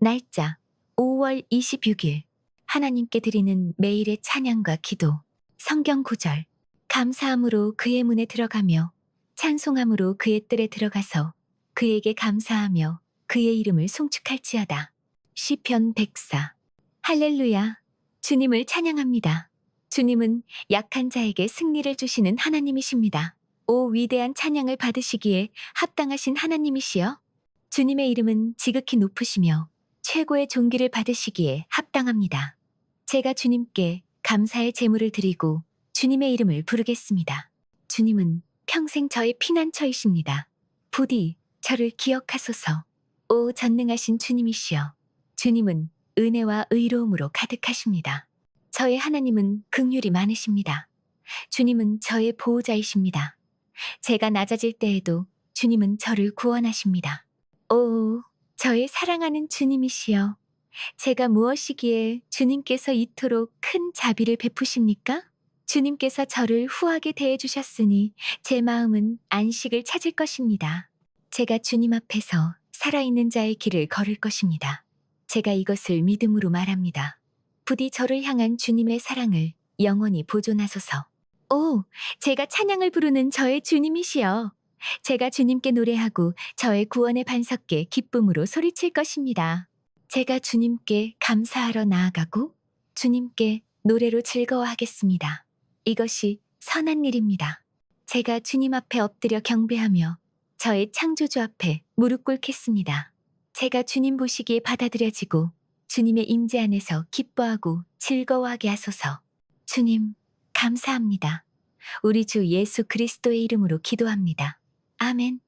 날짜 5월 26일 하나님께 드리는 매일의 찬양과 기도 성경 구절 감사함으로 그의 문에 들어가며 찬송함으로 그의 뜰에 들어가서 그에게 감사하며 그의 이름을 송축할지어다. 시편 104 할렐루야 주님을 찬양합니다. 주님은 약한 자에게 승리를 주시는 하나님이십니다. 오 위대한 찬양을 받으시기에 합당하신 하나님이시여 주님의 이름은 지극히 높으시며 최고의 존귀를 받으시기에 합당합니다. 제가 주님께 감사의 제물을 드리고 주님의 이름을 부르겠습니다. 주님은 평생 저의 피난처이십니다. 부디 저를 기억하소서. 오 전능하신 주님이시여. 주님은 은혜와 의로움으로 가득하십니다. 저의 하나님은 긍휼이 많으십니다. 주님은 저의 보호자이십니다. 제가 낮아질 때에도 주님은 저를 구원하십니다. 오, 저의 사랑하는 주님이시여. 제가 무엇이기에 주님께서 이토록 큰 자비를 베푸십니까? 주님께서 저를 후하게 대해주셨으니 제 마음은 안식을 찾을 것입니다. 제가 주님 앞에서 살아있는 자의 길을 걸을 것입니다. 제가 이것을 믿음으로 말합니다. 부디 저를 향한 주님의 사랑을 영원히 보존하소서. 오, 제가 찬양을 부르는 저의 주님이시여. 제가 주님께 노래하고 저의 구원의 반석께 기쁨으로 소리칠 것입니다. 제가 주님께 감사하러 나아가고 주님께 노래로 즐거워하겠습니다. 이것이 선한 일입니다. 제가 주님 앞에 엎드려 경배하며 저의 창조주 앞에 무릎 꿇겠습니다. 제가 주님 보시기에 받아들여지고 주님의 임재 안에서 기뻐하고 즐거워하게 하소서. 주님, 감사합니다. 우리 주 예수 그리스도의 이름으로 기도합니다. 아멘.